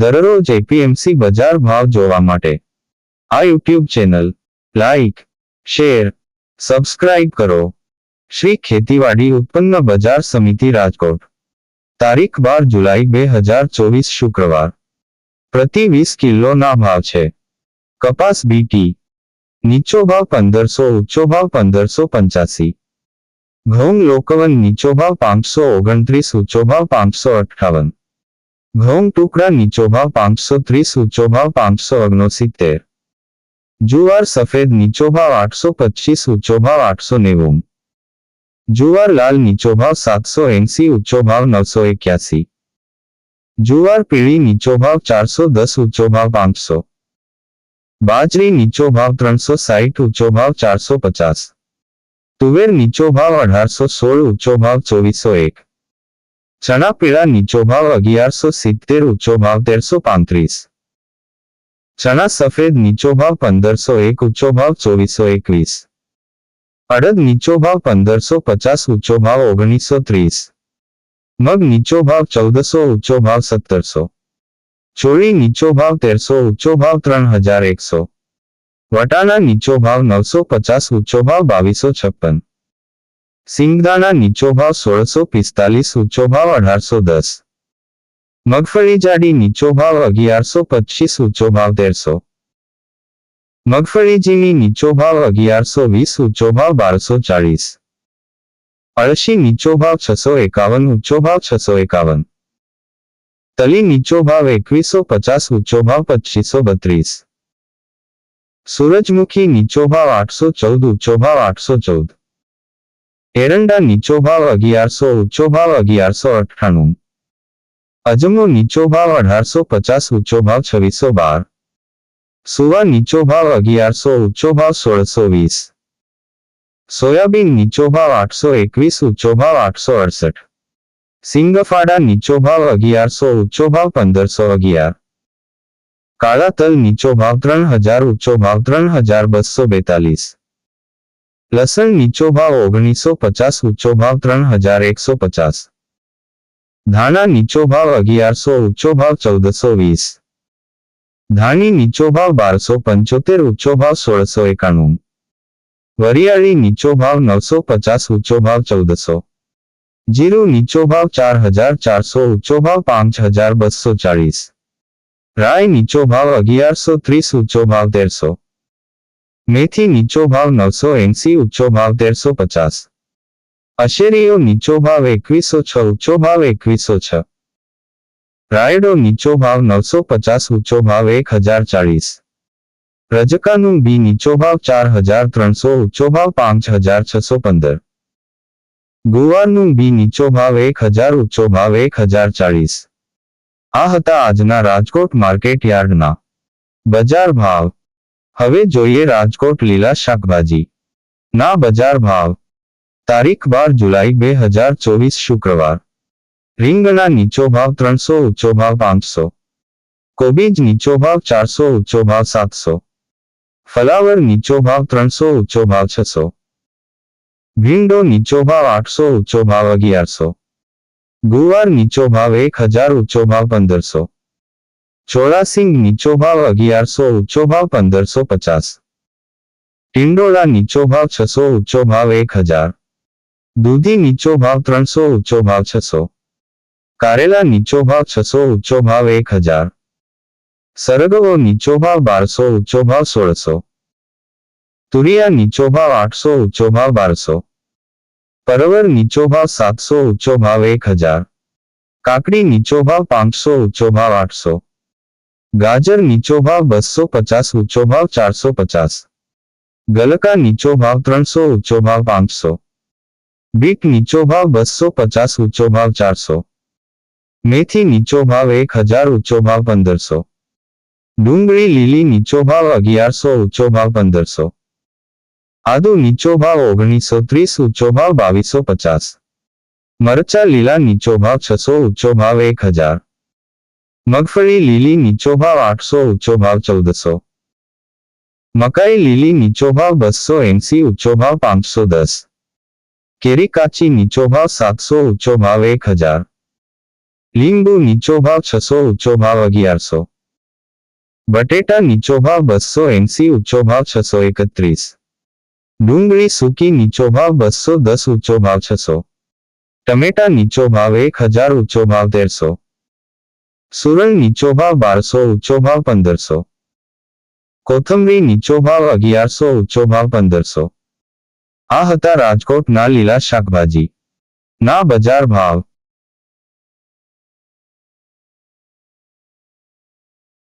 દરરોજ એપીએમસી બજાર ભાવ જોવા માટે આ YouTube channel like share subscribe કરો શ્રી ખેતીવાડી ઉત્પન્ન બજાર સમિતિ રાજકોટ તારીખ બાર જુલાઈ બે હજાર ચોવીસ શુક્રવાર પ્રતિ વીસ કિલોના ભાવ છે કપાસ બીટી નીચો ભાવ પંદરસો ઊંચો ભાવ પંદરસો પંચ્યાસી ઘઉં લોકવન નીચો ભાવ પાંચસો ઓગણત્રીસ ઊંચો ભાવ પાંચસો અઠાવન ઘઉં ટુકડા નીચો ભાવ પાંચસો ત્રીસ ઊંચો ભાવ પાંચસો ઓગણસિત્તેર જુવાર સફેદ નીચો ભાવ આઠસો પચીસ ઊંચો ભાવ આઠસો નેવું જુવાર લાલ નીચો ભાવ સાતસો એંસી ઊંચો ભાવ નવસો એક્યાસી જુવાર પીળી નીચો ભાવ ચારસો દસ ઊંચો ભાવ પાંચસો બાજરી નીચો ભાવ ત્રણસો સાહીઠ ઊંચો ભાવ ચારસો પચાસ તુવેર નીચો ભાવ અઢારસો સોળ ઊંચો ભાવ ચોવીસો એક चना पेड़ा नीचो भाव अगर सो सीतेर उच्चो भाव तेरसो पीस चना सफेद नीचो भाव पंदर सो एक उच्चो भाव चौबीस सौ एक अड़द नीचो भाव पंदर सो पचास उच्चो भाव ओगनीसो तीस मग नीचो भाव चौदह सो उच्चो भाव सत्तर सो चोरी नीचो भाव तेरसो उच्चो भाव त्रन हजार एक सौ वटाणा नीचो भाव नौ सौ पचास उच्चो भाव बीस सौ छप्पन સિંગદાણા નીચો ભાવ સોળસો પિસ્તાલીસ ઊંચો ભાવ અઢારસો દસ મગફળી જાડી નીચો ભાવ અગિયારસો પચીસ ઊંચો ભાવ તેરસો મગફળી જીની નીચો ભાવ અગિયારસો વીસ ઊંચો ભાવ બારસો ચાલીસ અળસી નીચો ભાવ છસો એકાવન ઊંચો ભાવ છસો એકાવન તલી નીચો ભાવ એકવીસો પચાસ ઊંચો ભાવ પચીસો બત્રીસ સૂરજમુખી નીચો ભાવ આઠસો ચૌદ ઊંચો ભાવ આઠસો ચૌદ એરંડા નીચો ભાવ અગિયારસો ઉચ્ચો ભાવ અગિયારસો અઠ્ઠાણું અજમો નીચો ભાવ અઢારસો પચાસ ઊંચો ભાવ છવ્વીસો બાર સુવા નીચો ભાવ અગિયારસો ઊંચો ભાવ સોળસો વીસ સોયાબીન નીચો ભાવ આઠસો એકવીસ ઊંચો ભાવ આઠસો અડસઠ સિંગફાડા નીચો ભાવ અગિયારસો ઊંચો ભાવ પંદરસો અગિયાર કાળા તલ નીચો ભાવ ત્રણ હજાર ઊંચો ભાવ ત્રણ હજાર બસો બેતાલીસ लसन नीचो भाव ओगनीसो पचास उच्चो भाव त्रन हजार एक सौ पचास धाना नीचो भाव अगियारो ऊंचो भाव चौदह सौ वीस धानी नीचो भाव बार सौ पंचोतेर उच्चो भाव सोलह सौ एकाणु वरियाली नीचो भाव नौ सौ पचास उच्चो भाव चौदह सौ जीरो नीचो भाव चार हजार चार सौ उच्चो भाव पांच हजार बसो चालीस राय नीचो भाव सौ तीस उच्चो भाव तेरसौ મેથી નીચો ભાવ નવસો એંસી ઊંચો ભાવ તેરસો પચાસ અશેરીઓ નીચો ભાવ એકવીસો છ ઉચ્ચો ભાવ એકવીસો છ રાયડો નીચો ભાવ નવસો પચાસ ઉચ્ચો ભાવ એક હજાર ચાલીસ રજકાનું બી નીચો ભાવ ચાર હજાર ત્રણસો ઉચ્ચો ભાવ પાંચ હજાર છસો પંદર ગુવારનું બી નીચો ભાવ એક હજાર ઉચ્ચો ભાવ એક હજાર ચાલીસ આ હતા આજના રાજકોટ માર્કેટ યાર્ડના બજાર ભાવ हवे જોઈએ રાજકોટ લીલા શાકભાજી ના બજાર ભાવ તારીખ 12 જુલાઈ 2024 શુક્રવાર રીંગણા નીચો ભાવ 300 ઉંચો ભાવ 500 કોબીજ નીચો ભાવ 400 ઉંચો ભાવ 700 ફલાવર નીચો ભાવ 300 ઉંચો ભાવ 600 બિંગડો નીચો ભાવ 800 ઉંચો ભાવ 1150 ગુવાર નીચો ભાવ 1000 ઉંચો ભાવ 1500 चोरा सिंह नीचो भाव अगियार सो उच्चो भाव पंदर सो पचास टिंडोला नीचो भाव छसो ऊंचो भाव एक हजार दूधी नीचो भाव त्रो ऊंचो भाव छसो कारेला नीचो भाव छसो उच्चो भाव एक हजार सरगवो नीचो भाव बार बारसो उच्चो भाव सो तुरिया नीचो भाव आठ सो उच्चो भाव बार बारसो परवर नीचो भाव सात सो उच्चो भाव एक हजार काकड़ी नीचो भाव पांच सो उच्चो भाव आठ सौ गाजर नीचो भाव बसो पचास उच्चो भाव चार सौ पचास गलका नीचो भाव त्रो उच्चो भाव पांच सौ बीट नीचो भाव बसो पचास उच्चो भाव चार सौ मेथी नीचो भाव एक हजार उच्चो भाव पंदर सौ डूंगी लीली नीचो भाव अगियार सौ उच्चो भाव पंदर सौ आदू नीचो भाव ओगनीस सौ तीस उच्चो भाव बीसो पचास मरचा लीला नीचो भाव छसो ऊंचो भाव एक हजार मगफली लीली नीचो भाव आठ सौ उच्चो भाव चौदह सौ मकाई लीली नीचो भाव बसो एमसी उच्चो भाव पांच सौ दस केरी काची नीचो भाव सात सौ ऊंचो भाव एक हजार लींबू नीचो भाव छ सौ उच्चो भाव अगियार सौ बटेटा नीचो भाव बसो एमसी उच्चो भाव छ सौ इकतीस डूंगी सूकी नीचो भाव बसो दस ऊंचो भाव छ सौ टमेटा नीचो भाव एक हजार उच्चो भाव तेरसौ સુરળ નીચો ભાવ બારસો ઊંચો ભાવ પંદરસો કોથમરી નીચો ભાવ અગિયારસો ઊંચો ભાવ પંદરસો આ હતા રાજકોટના લીલા શાકભાજી ના બજાર ભાવ